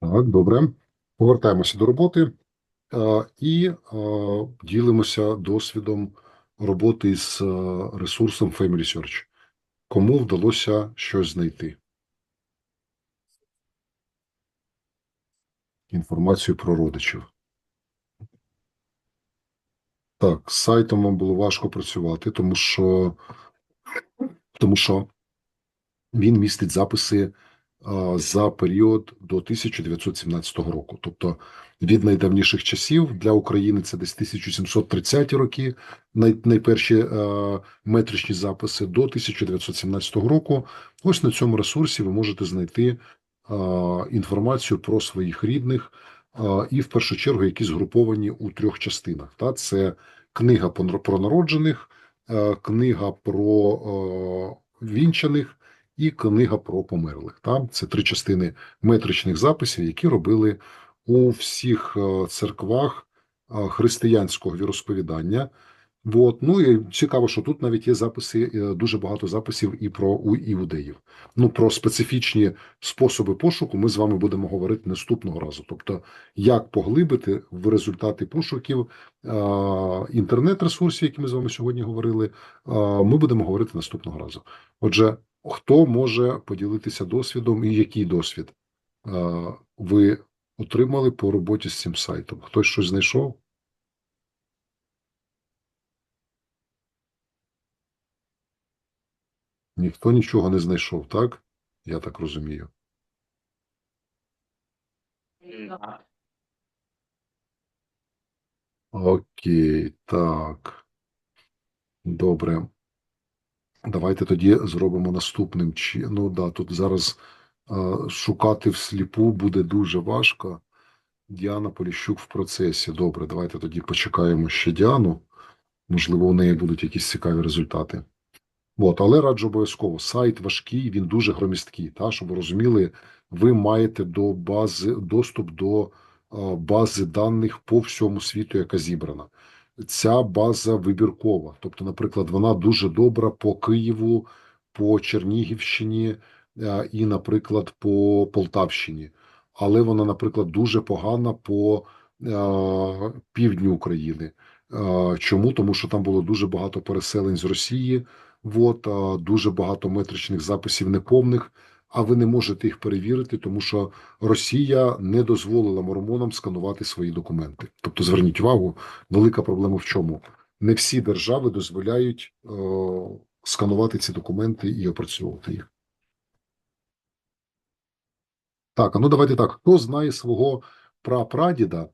Так, добре. Повертаємося до роботи е, і е, ділимося досвідом роботи з е, ресурсом Family Search. Кому вдалося щось знайти? Інформацію про родичів. Так, з сайтом вам було важко працювати, тому що, тому що він містить записи за період до 1917 року. Тобто від найдавніших часів для України це десь 1730 роки, най, найперші е, метричні записи до 1917 року. Ось на цьому ресурсі ви можете знайти е, інформацію про своїх рідних, е, і в першу чергу, які згруповані у трьох частинах. Та це книга про народжених, книга про вінчаних і книга про померлих. Та це три частини метричних записів, які робили у всіх е, церквах е, християнського віросповідання. От. Ну і цікаво, що тут навіть є записи, е, дуже багато записів і про у іудеїв. Ну про специфічні способи пошуку ми з вами будемо говорити наступного разу. Тобто, як поглибити в результати пошуків інтернет-ресурсів, які ми з вами сьогодні говорили, ми будемо говорити наступного разу. Отже, хто може поділитися досвідом і який досвід ви отримали по роботі з цим сайтом? Хтось щось знайшов? Ніхто нічого не знайшов, так? Я так розумію. Окей, так. Добре. Давайте тоді зробимо наступним. Ну да, тут зараз е, шукати всліпу буде дуже важко. Діана Поліщук в процесі. Добре, давайте тоді почекаємо ще Діану. Можливо, у неї будуть якісь цікаві результати. От, але раджу обов'язково. Сайт важкий, він дуже громісткий. Та, щоб ви розуміли, ви маєте до бази доступ до е, бази даних по всьому світу, яка зібрана. Ця база вибіркова. Тобто, наприклад, вона дуже добра по Києву, по Чернігівщині е, і, наприклад, по Полтавщині. Але вона, наприклад, дуже погана по е, півдню України. Е, Чому? Тому що там було дуже багато переселень з Росії. От, дуже багато метричних записів неповних, а ви не можете їх перевірити, тому що Росія не дозволила мормонам сканувати свої документи. Тобто, зверніть увагу, велика проблема в чому? Не всі держави дозволяють е, сканувати ці документи і опрацьовувати їх. Так, а ну давайте так. Хто знає свого прапрадіда,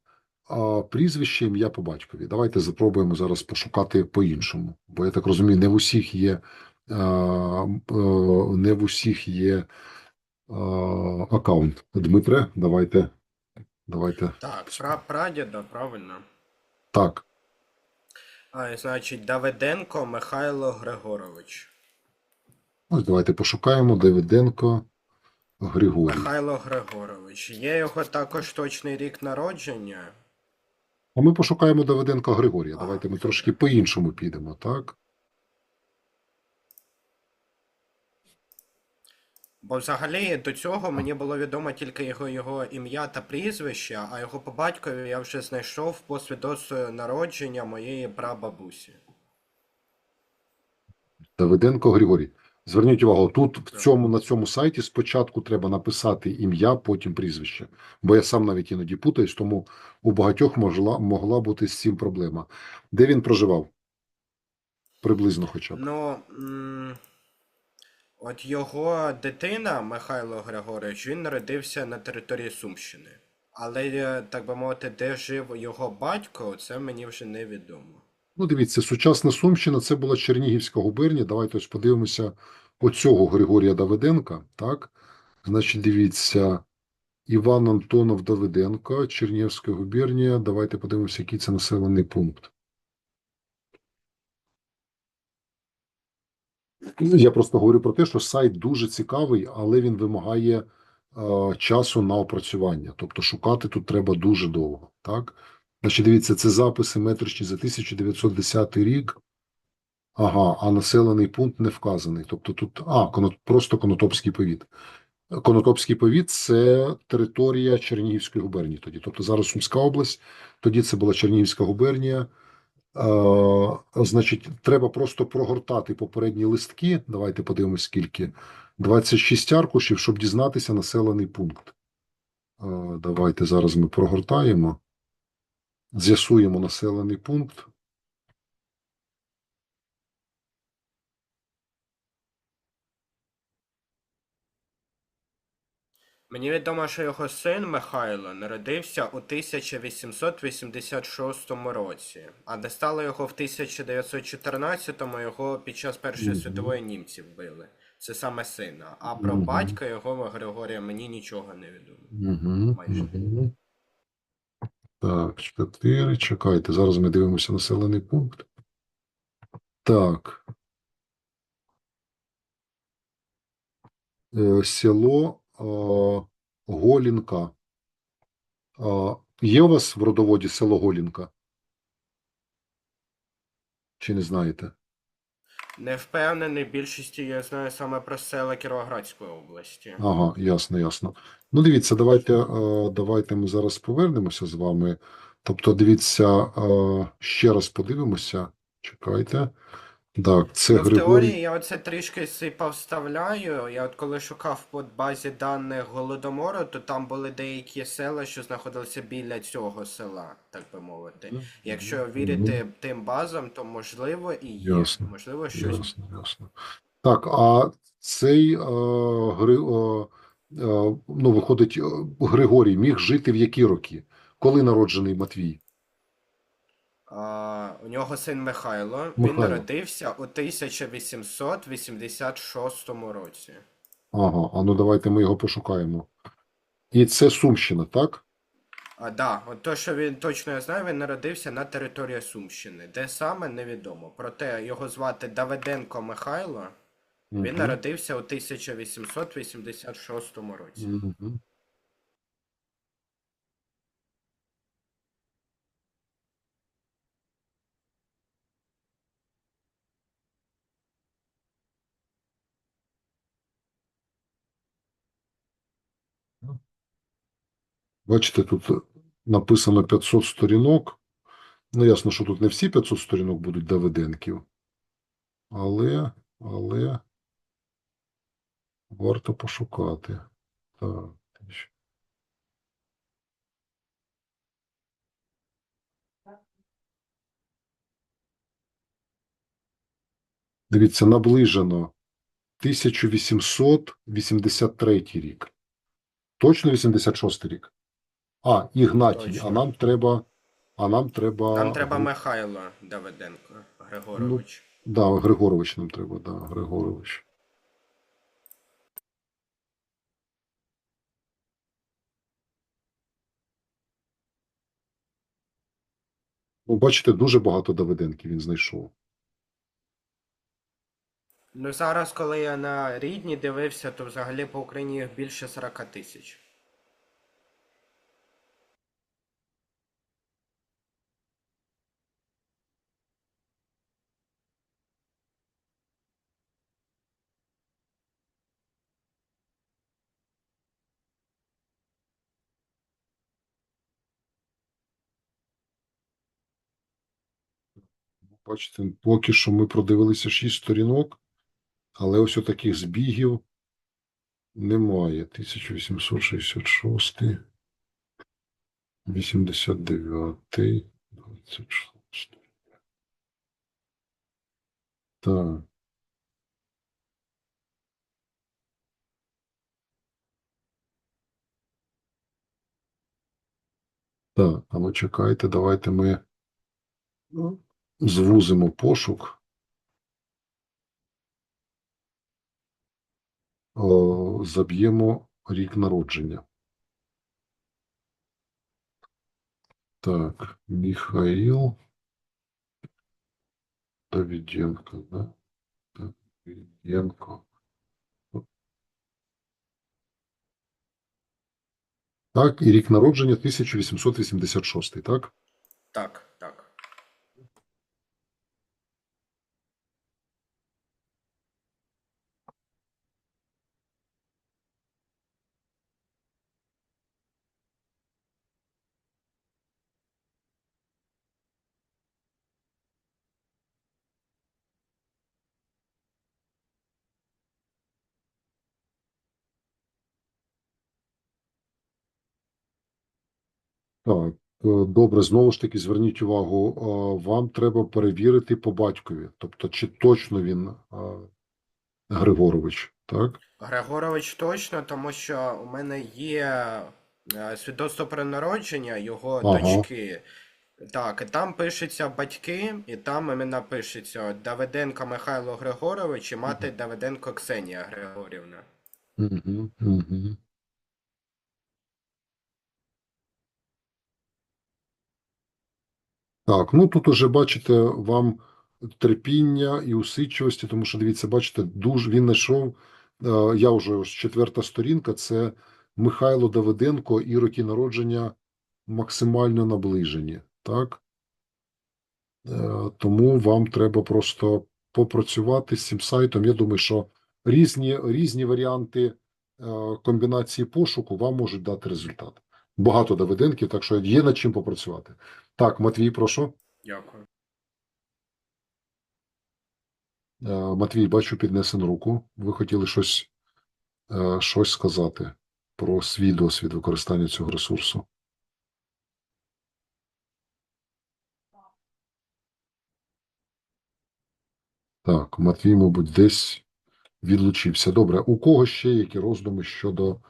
а прізвище, ім'я по батькові. Давайте запробуємо зараз пошукати по-іншому. Бо я так розумію, не в усіх є, не в усіх є аккаунт. Дмитре, давайте. Давайте. Так, пра прадіда, правильно. Так, А, значить, Давиденко Михайло Григорович. ось давайте пошукаємо Давиденко Григорій. Михайло Григорович. Є його також точний рік народження. А ми пошукаємо Давиденко Григорія. Давайте ми трошки по-іншому підемо, так? Бо взагалі до цього мені було відомо тільки його, його ім'я та прізвище, а його по батькові я вже знайшов по свідоцтву народження моєї прабабусі. Давиденко Григорій. Зверніть увагу, тут в цьому на цьому сайті спочатку треба написати ім'я, потім прізвище. Бо я сам навіть іноді путаюсь, тому у багатьох могла, могла бути з цим проблема. Де він проживав? Приблизно хоча б. Ну, от його дитина, Михайло Григорович, він народився на території Сумщини. Але, е, так би мовити, де жив його батько, це мені вже невідомо. Ну, дивіться, сучасна Сумщина це була Чернігівська губернія. Давайте ось подивимося оцього Григорія Давиденка. Так, значить, дивіться, Іван Антонов Давиденко, Чернігівська губернія. Давайте подивимося, який це населений пункт. Я просто говорю про те, що сайт дуже цікавий, але він вимагає е, часу на опрацювання. Тобто шукати тут треба дуже довго. Так? Значить, дивіться, це записи метричні за 1910 рік. Ага, а населений пункт не вказаний. Тобто тут а, просто Конотопський повіт. Конотопський повіт це територія Чернігівської губернії тоді. Тобто зараз Сумська область, тоді це була Чернігівська губернія. Значить, треба просто прогортати попередні листки. Давайте подивимось, скільки. 26 аркушів, щоб дізнатися населений пункт. Давайте зараз ми прогортаємо. З'ясуємо населений пункт. Мені відомо, що його син Михайло народився у 1886 році, а де стало його в 1914-му, його під час Першої світової німці вбили. Це саме сина. А про батька його Григорія мені нічого не відомо. Майже. Так, чотири. Чекайте. Зараз ми дивимося населений пункт. Так. Е, Село Голінка. Е, Є у вас в родоводі село Голінка? Чи не знаєте? Не впевнений, більшості я знаю саме про села Кіровоградської області. Ага, ясно, ясно. Ну, дивіться, давайте, е, давайте ми зараз повернемося з вами. Тобто, дивіться, е, ще раз подивимося. Чекайте. Так, це Ну, в Григорій. теорії я оце трішки сипав вставляю. Я от коли шукав по базі даних Голодомору, то там були деякі села, що знаходилися біля цього села, так би мовити. Якщо вірити тим базам, то можливо і є. Ясно, Можливо, щось. Ясно, ясно. Так, а цей е, Гри, е, е, ну, виходить, е, Григорій міг жити в які роки? Коли народжений Матвій? А, у нього син Михайло. Він Михайло. народився у 1886 році. Ага, а ну давайте ми його пошукаємо. І це Сумщина, так? А да, от то, що він точно я знаю, він народився на території Сумщини. Де саме невідомо. Проте його звати Давиденко Михайло. Він Мгм. народився у 1886 році. Мгм. Бачите, тут написано 500 сторінок. Ну, ясно, що тут не всі 500 сторінок будуть Давиденків. Але, але варто пошукати. Так. Дивіться, наближено 1883 рік. Точно 86 рік. А, Ігнатій, Точно. а нам треба. А нам треба. Нам треба Гри- Михайло Давиденко Григорович. Да, Григорович нам треба, да, Григорович. Ну, бачите, дуже багато Давиденків він знайшов. Ну зараз, коли я на рідні дивився, то взагалі по Україні їх більше 40 тисяч. Бачите, поки що ми продивилися 6 сторінок, але ось таких збігів немає. 1866, 89, 26. Так. Так, а ну чекайте, давайте ми ну, звузимо пошук. Заб'ємо рік народження. Так, Михаил Давиденко, да? Давиденко. Так, і рік народження 1886, так? Так, так. Так, е, добре, знову ж таки, зверніть увагу, е, вам треба перевірити по батькові, тобто, чи точно він е, Григорович, так? Григорович точно, тому що у мене є е, свідоцтво про народження його Ага. дочки. Так, і там пишеться батьки, і там імена пишеться Давиденко Михайло Григорович і мати Давиденко Ксенія Григорівна. Угу, угу. Так, ну тут уже бачите вам терпіння і усидчивості, тому що дивіться, бачите, дуже він знайшов. е, Я вже ось четверта сторінка. Це Михайло Давиденко і роки народження максимально наближені. Так Е, тому вам треба просто попрацювати з цим сайтом. Я думаю, що різні, різні варіанти е, комбінації пошуку вам можуть дати результат. Багато Давиденків, так що є над чим попрацювати. Так, Матвій, прошу. Дякую. Е, Матвій, бачу, піднесен руку. Ви хотіли щось, е, щось сказати про свій досвід використання цього ресурсу. Так, Матвій, мабуть, десь відлучився. Добре, у кого ще які роздуми щодо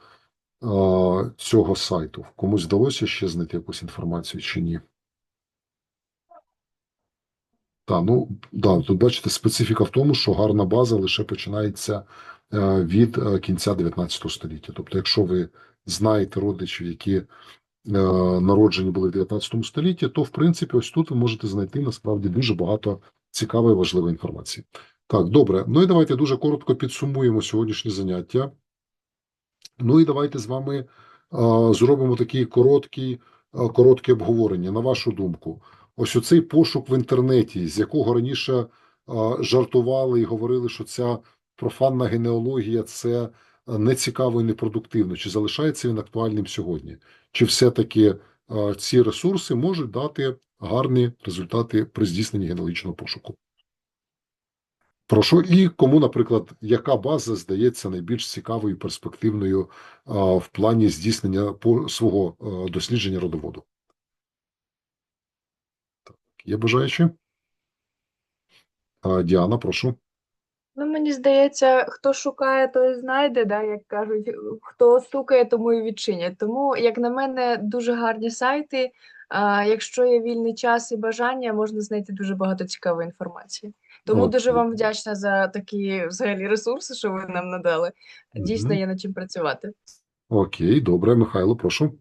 цього сайту? Комусь вдалося ще знайти якусь інформацію чи ні? Так, ну да, тут бачите, специфіка в тому, що гарна база лише починається е, від е, кінця 19 століття. Тобто, якщо ви знаєте родичів, які е, народжені були в 19 столітті, то в принципі, ось тут ви можете знайти насправді дуже багато цікавої важливої інформації. Так, добре. Ну і давайте дуже коротко підсумуємо сьогоднішнє заняття. Ну і давайте з вами зробимо такий короткий, е, коротке обговорення. На вашу думку, ось оцей пошук в інтернеті, з якого раніше жартували і говорили, що ця профанна генеалогія це е, нецікаво і непродуктивно. Чи залишається він актуальним сьогодні? Чи все-таки ці ресурси можуть дати гарні результати при здійсненні генеалогічного пошуку? Прошу, і кому, наприклад, яка база здається найбільш цікавою і перспективною в плані здійснення свого дослідження родоводу? Так, є бажаючі? Діана, прошу. Ну, мені здається, хто шукає, той знайде, да, як кажуть, хто стукає, тому і відчинять. Тому, як на мене, дуже гарні сайти. А, якщо є вільний час і бажання, можна знайти дуже багато цікавої інформації. Тому От, дуже вам вдячна за такі взагалі ресурси, що ви нам надали. Дійсно, Мгм. є над чим працювати. Окей, добре, Михайло, прошу.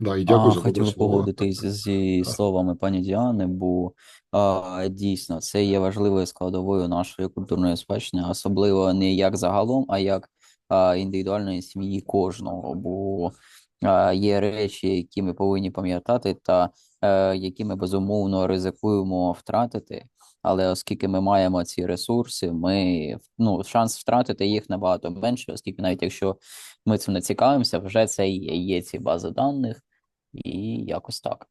Да, і дякую А, за хотів погодитись зі словами пані Діани, бо а, дійсно це є важливою складовою нашої культурної спадщини, особливо не як загалом, а як а, індивідуальної сім'ї кожного. Бо а, є речі, які ми повинні пам'ятати, та е, які ми безумовно ризикуємо втратити. Але оскільки ми маємо ці ресурси, ми ну шанс втратити їх набагато менше, оскільки навіть якщо ми цим не цікавимося, вже це є, є ці бази даних. І якось так.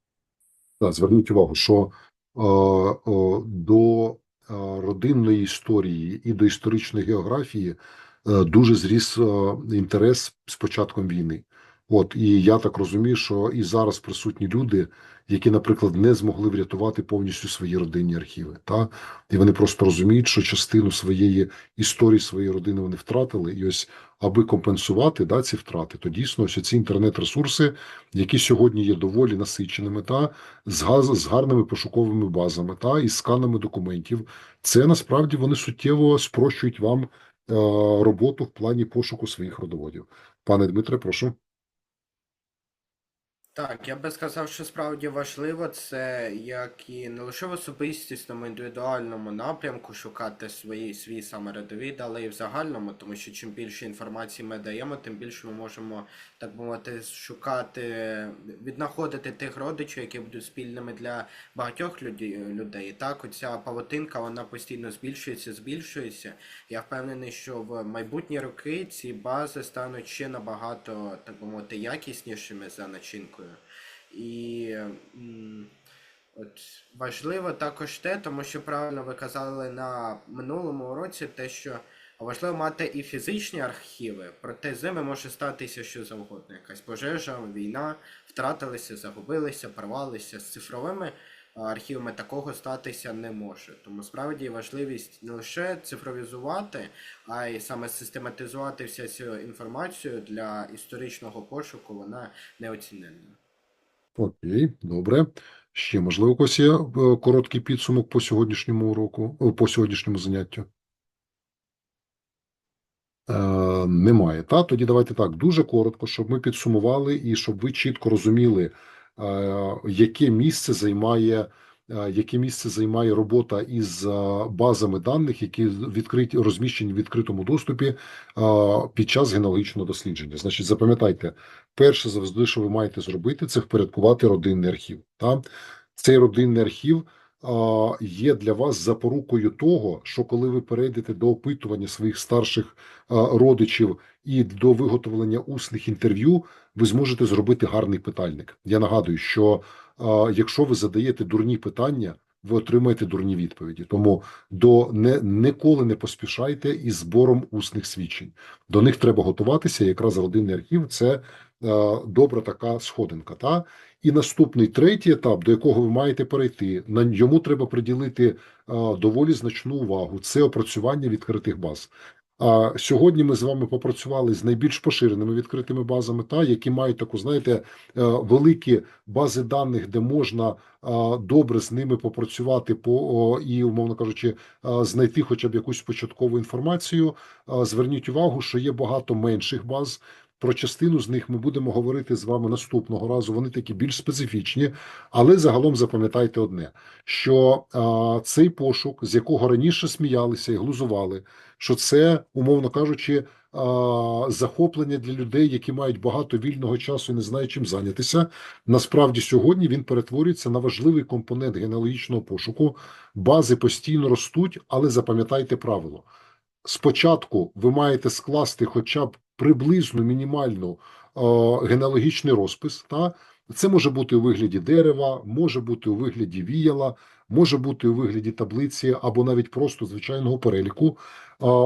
Так, зверніть увагу, що е, е, до родинної історії і до історичної географії е, дуже зріс е, інтерес з початком війни. От і я так розумію, що і зараз присутні люди, які, наприклад, не змогли врятувати повністю свої родинні архіви, та і вони просто розуміють, що частину своєї історії своєї родини вони втратили, і ось аби компенсувати да, ці втрати, то дійсно ось ці інтернет-ресурси, які сьогодні є доволі насиченими, та з з гарними пошуковими базами та із сканами документів. Це насправді вони суттєво спрощують вам е, роботу в плані пошуку своїх родоводів. Пане Дмитре, прошу. Так, я би сказав, що справді важливо це як і не лише в особистісному, індивідуальному напрямку шукати свої, свій саме родовід, але і в загальному, тому що чим більше інформації ми даємо, тим більше ми можемо, так би мовити, шукати, віднаходити тих родичів, які будуть спільними для багатьох людей. так, оця павутинка вона постійно збільшується, збільшується. Я впевнений, що в майбутні роки ці бази стануть ще набагато, так би мовити, якіснішими за начинкою. І от важливо також те, тому що правильно ви казали на минулому уроці, те, що Важливо мати і фізичні архіви, проте з ними може статися що завгодно. Якась пожежа, війна, втратилися, загубилися, порвалися. З цифровими архівами такого статися не може. Тому справді важливість не лише цифровізувати, а й саме систематизувати всю цю інформацію для історичного пошуку, вона неоціненна. Окей, добре. Ще можливо, у когось є е, короткий підсумок по сьогоднішньому уроку, по сьогоднішньому заняттю? Е, немає. Та тоді давайте так дуже коротко, щоб ми підсумували і щоб ви чітко розуміли, яке місце займає, е, яке місце займає робота із е, базами даних, які відкриті розміщені в відкритому доступі е, під час генеалогічного дослідження. Значить, запам'ятайте, перше завжди, що ви маєте зробити, це впорядкувати родинний архів. Та цей родинний архів є для вас запорукою того, що коли ви перейдете до опитування своїх старших родичів і до виготовлення усних інтерв'ю, ви зможете зробити гарний питальник. Я нагадую, що якщо ви задаєте дурні питання, ви отримаєте дурні відповіді. Тому до не ніколи не поспішайте із збором усних свідчень. До них треба готуватися. Якраз родинний архів це добра така сходинка. Та і наступний третій етап, до якого ви маєте перейти, на йому треба приділити е, доволі значну увагу. Це опрацювання відкритих баз. А сьогодні ми з вами попрацювали з найбільш поширеними відкритими базами, та які мають таку, знаєте, е, великі бази даних, де можна е, добре з ними попрацювати по і, умовно кажучи, е, знайти хоча б якусь початкову інформацію. Е, Зверніть увагу, що є багато менших баз. Про частину з них ми будемо говорити з вами наступного разу. Вони такі більш специфічні, але загалом запам'ятайте одне: що а, цей пошук, з якого раніше сміялися і глузували, що це, умовно кажучи, а, захоплення для людей, які мають багато вільного часу і не знають чим зайнятися. Насправді сьогодні він перетворюється на важливий компонент генеалогічного пошуку. Бази постійно ростуть, але запам'ятайте правило. Спочатку ви маєте скласти хоча б приблизно мінімальну генеалогічний розпис. Та це може бути у вигляді дерева, може бути у вигляді віяла, може бути у вигляді таблиці або навіть просто звичайного переліку.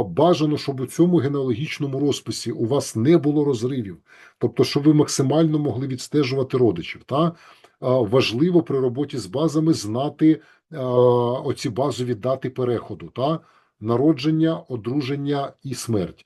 Бажано, щоб у цьому генеалогічному розписі у вас не було розривів, тобто, щоб ви максимально могли відстежувати родичів. Та важливо при роботі з базами знати оці базові дати переходу. Та народження, одруження і смерть.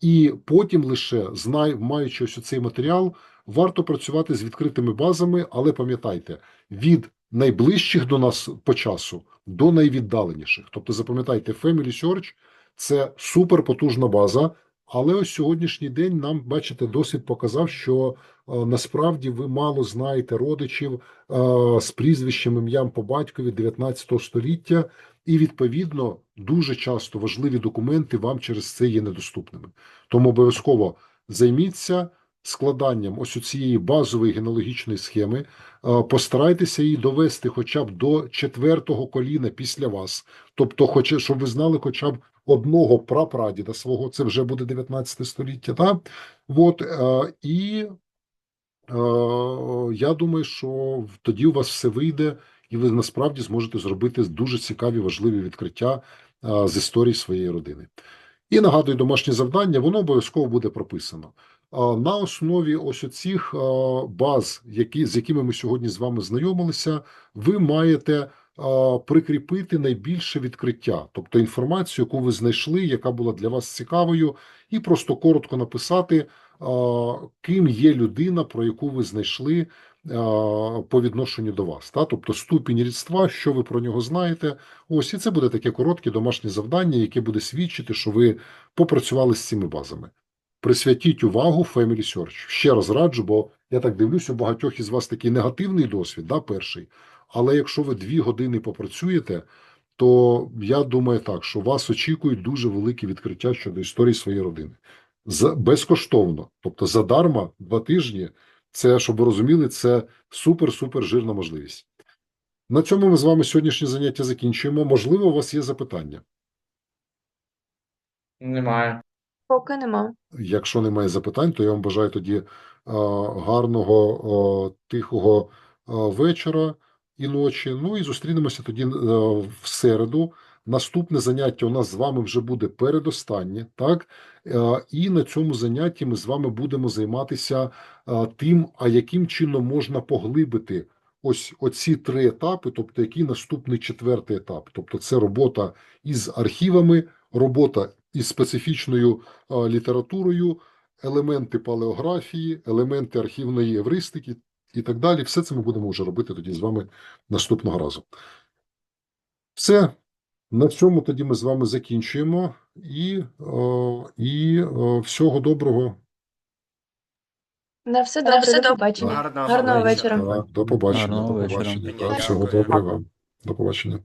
І потім лише знай, маючи ось цей матеріал, варто працювати з відкритими базами, але пам'ятайте, від найближчих до нас по часу до найвіддаленіших. Тобто, запам'ятайте, Family Search – це суперпотужна база. Але ось сьогоднішній день нам, бачите, досвід показав, що е, насправді ви мало знаєте родичів е, з прізвищем ім'ям по батькові 19 століття, і відповідно дуже часто важливі документи вам через це є недоступними. Тому обов'язково займіться складанням ось цієї базової генеалогічної схеми. Е, Постарайтеся її довести хоча б до четвертого коліна після вас, тобто, хоча щоб ви знали, хоча б одного прапрадіда свого, це вже буде 19 століття. Та? От, е, і е, я думаю, що тоді у вас все вийде, і ви насправді зможете зробити дуже цікаві, важливі відкриття е, з історії своєї родини. І нагадую, домашнє завдання, воно обов'язково буде прописано. На основі ось оцих баз, які, з якими ми сьогодні з вами знайомилися, ви маєте прикріпити найбільше відкриття, тобто інформацію, яку ви знайшли, яка була для вас цікавою, і просто коротко написати, ким є людина, про яку ви знайшли по відношенню до вас. Тобто ступінь рідства, що ви про нього знаєте. Ось і це буде таке коротке домашнє завдання, яке буде свідчити, що ви попрацювали з цими базами присвятіть увагу Family Search. Ще раз раджу, бо я так дивлюсь, у багатьох із вас такий негативний досвід, да, перший. Але якщо ви дві години попрацюєте, то я думаю так, що вас очікують дуже великі відкриття щодо історії своєї родини. За, безкоштовно, тобто задарма два тижні, це, щоб ви розуміли, це супер-супер жирна можливість. На цьому ми з вами сьогоднішнє заняття закінчуємо. Можливо, у вас є запитання. Немає. Поки нема. Якщо немає запитань, то я вам бажаю тоді е, гарного, е, тихого е, вечора і ночі. Ну і зустрінемося тоді е, в середу Наступне заняття у нас з вами вже буде передостаннє, так? Е, І на цьому занятті ми з вами будемо займатися е, тим, а яким чином можна поглибити ось оці три етапи, тобто який наступний четвертий етап. Тобто це робота із архівами, робота із специфічною літературою, елементи палеографії, елементи архівної евристики і так далі. Все це ми будемо вже робити тоді з вами наступного разу. Все. На цьому тоді ми з вами закінчуємо і, е, і е, всього доброго. На все добре, все до побачення. Гарного Гарного вечора. вечора. До побачення. Гарного До побачення. Всього доброго. До побачення.